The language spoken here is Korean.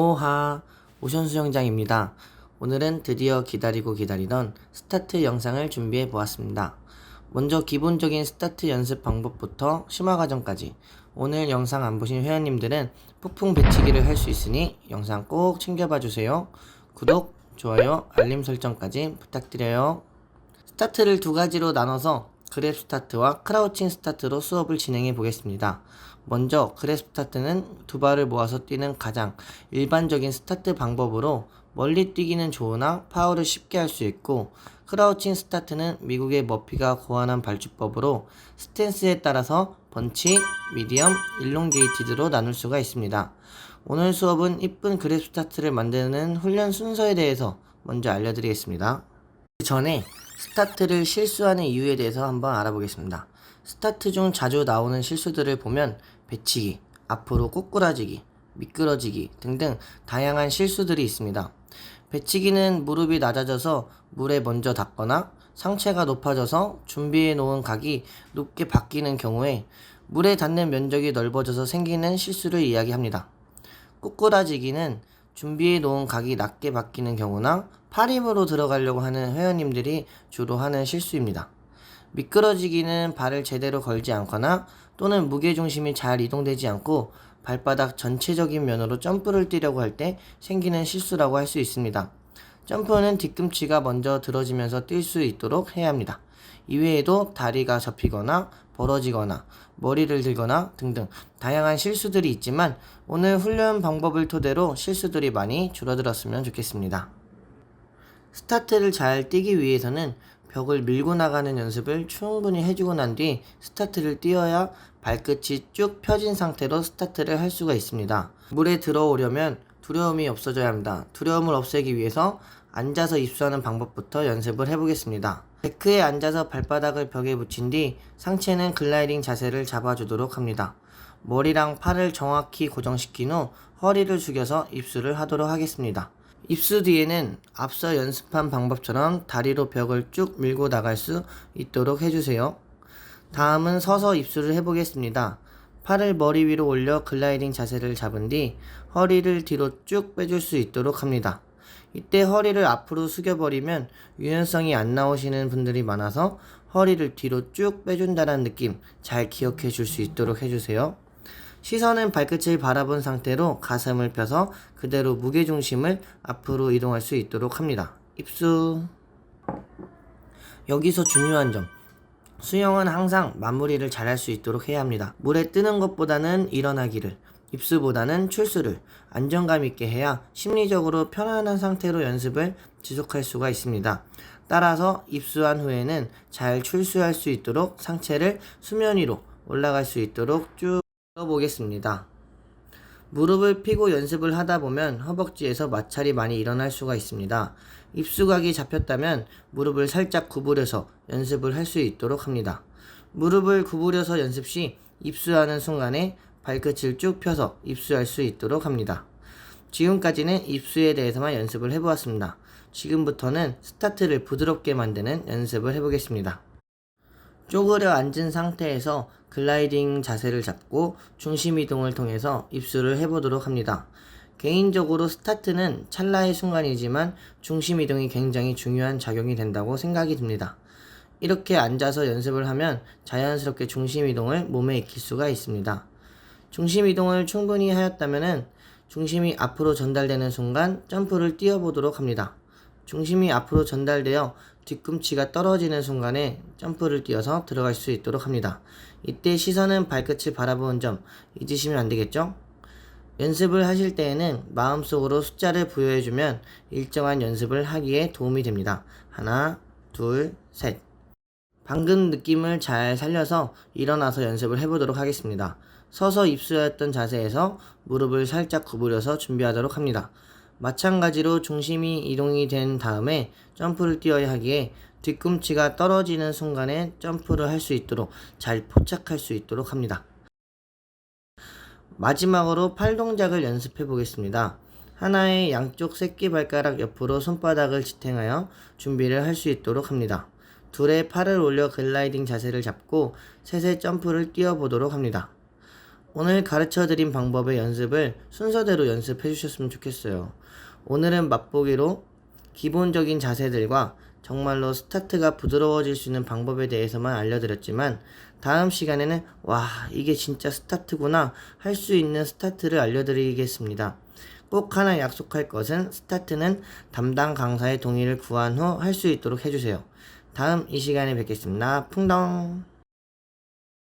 오하 오션 수영장입니다. 오늘은 드디어 기다리고 기다리던 스타트 영상을 준비해 보았습니다. 먼저 기본적인 스타트 연습 방법부터 심화 과정까지 오늘 영상 안 보신 회원님들은 폭풍 배치기를 할 수 있으니 영상 꼭 챙겨봐 주세요. 구독, 좋아요, 알림 설정까지 부탁드려요. 스타트를 두 가지로 나눠서 그랩 스타트와 크라우칭 스타트로 수업을 진행해 보겠습니다. 먼저 그랩 스타트는 두 발을 모아서 뛰는 가장 일반적인 스타트 방법으로 멀리 뛰기는 좋으나 파워를 쉽게 할 수 있고 크라우칭 스타트는 미국의 머피가 고안한 발주법으로 스탠스에 따라서 번치, 미디엄, 일롱게이티드로 나눌 수가 있습니다. 오늘 수업은 이쁜 그랩 스타트를 만드는 훈련 순서에 대해서 먼저 알려드리겠습니다. 그 전에 스타트를 실수하는 이유에 대해서 한번 알아보겠습니다. 스타트 중 자주 나오는 실수들을 보면 배치기, 앞으로 꼬꾸라지기, 미끄러지기 등등 다양한 실수들이 있습니다. 배치기는 무릎이 낮아져서 물에 먼저 닿거나 상체가 높아져서 준비해 놓은 각이 높게 바뀌는 경우에 물에 닿는 면적이 넓어져서 생기는 실수를 이야기합니다. 꼬꾸라지기는 준비해 놓은 각이 낮게 바뀌는 경우나 팔 힘으로 들어가려고 하는 회원님들이 주로 하는 실수입니다. 미끄러지기는 발을 제대로 걸지 않거나 또는 무게중심이 잘 이동되지 않고 발바닥 전체적인 면으로 점프를 뛰려고 할 때 생기는 실수라고 할 수 있습니다. 점프는 뒤꿈치가 먼저 들어지면서 뛸 수 있도록 해야 합니다. 이외에도 다리가 접히거나 벌어지거나 머리를 들거나 등등 다양한 실수들이 있지만 오늘 훈련 방법을 토대로 실수들이 많이 줄어들었으면 좋겠습니다. 스타트를 잘 뛰기 위해서는 벽을 밀고 나가는 연습을 충분히 해주고 난 뒤 스타트를 뛰어야 발끝이 쭉 펴진 상태로 스타트를 할 수가 있습니다. 물에 들어오려면 두려움이 없어져야 합니다. 두려움을 없애기 위해서 앉아서 입수하는 방법부터 연습을 해보겠습니다. 데크에 앉아서 발바닥을 벽에 붙인 뒤 상체는 글라이딩 자세를 잡아주도록 합니다. 머리랑 팔을 정확히 고정시킨 후 허리를 숙여서 입수를 하도록 하겠습니다. 입수 뒤에는 앞서 연습한 방법처럼 다리로 벽을 쭉 밀고 나갈 수 있도록 해주세요. 다음은 서서 입수를 해보겠습니다. 팔을 머리 위로 올려 글라이딩 자세를 잡은 뒤 허리를 뒤로 쭉 빼줄 수 있도록 합니다. 이때 허리를 앞으로 숙여버리면 유연성이 안 나오시는 분들이 많아서 허리를 뒤로 쭉 빼준다는 느낌 잘 기억해 줄 수 있도록 해주세요. 시선은 발끝을 바라본 상태로 가슴을 펴서 그대로 무게중심을 앞으로 이동할 수 있도록 합니다. 입수. 여기서 중요한 점. 수영은 항상 마무리를 잘할 수 있도록 해야 합니다. 물에 뜨는 것보다는 일어나기를, 입수보다는 출수를 안정감 있게 해야 심리적으로 편안한 상태로 연습을 지속할 수가 있습니다. 따라서 입수한 후에는 잘 출수할 수 있도록 상체를 수면 위로 올라갈 수 있도록 쭉 보겠습니다. 무릎을 펴고 연습을 하다 보면 허벅지에서 마찰이 많이 일어날 수가 있습니다. 입수각이 잡혔다면 무릎을 살짝 구부려서 연습을 할 수 있도록 합니다. 무릎을 구부려서 연습 시 입수하는 순간에 발끝을 쭉 펴서 입수할 수 있도록 합니다. 지금까지는 입수에 대해서만 연습을 해보았습니다. 지금부터는 스타트를 부드럽게 만드는 연습을 해보겠습니다. 쪼그려 앉은 상태에서 글라이딩 자세를 잡고 중심 이동을 통해서 입수를 해보도록 합니다. 개인적으로 스타트는 찰나의 순간이지만 중심 이동이 굉장히 중요한 작용이 된다고 생각이 듭니다. 이렇게 앉아서 연습을 하면 자연스럽게 중심 이동을 몸에 익힐 수가 있습니다. 중심 이동을 충분히 하였다면 중심이 앞으로 전달되는 순간 점프를 뛰어보도록 합니다. 중심이 앞으로 전달되어 뒤꿈치가 떨어지는 순간에 점프를 뛰어서 들어갈 수 있도록 합니다. 이때 시선은 발끝을 바라보는 점 잊으시면 안 되겠죠? 연습을 하실 때에는 마음속으로 숫자를 부여해주면 일정한 연습을 하기에 도움이 됩니다. 하나, 둘, 셋. 방금 느낌을 잘 살려서 일어나서 연습을 해보도록 하겠습니다. 서서 입수했던 자세에서 무릎을 살짝 구부려서 준비하도록 합니다. 마찬가지로 중심이 이동이 된 다음에 점프를 뛰어야 하기에 뒤꿈치가 떨어지는 순간에 점프를 할 수 있도록 잘 포착할 수 있도록 합니다. 마지막으로 팔 동작을 연습해 보겠습니다. 하나의 양쪽 새끼발가락 옆으로 손바닥을 지탱하여 준비를 할 수 있도록 합니다. 둘의 팔을 올려 글라이딩 자세를 잡고 셋의 점프를 뛰어보도록 합니다. 오늘 가르쳐 드린 방법의 연습을 순서대로 연습해 주셨으면 좋겠어요. 오늘은 맛보기로 기본적인 자세들과 정말로 스타트가 부드러워질 수 있는 방법에 대해서만 알려드렸지만 다음 시간에는 와 이게 진짜 스타트구나 할 수 있는 스타트를 알려드리겠습니다. 꼭 하나 약속할 것은 스타트는 담당 강사의 동의를 구한 후 할 수 있도록 해주세요. 다음 이 시간에 뵙겠습니다. 풍덩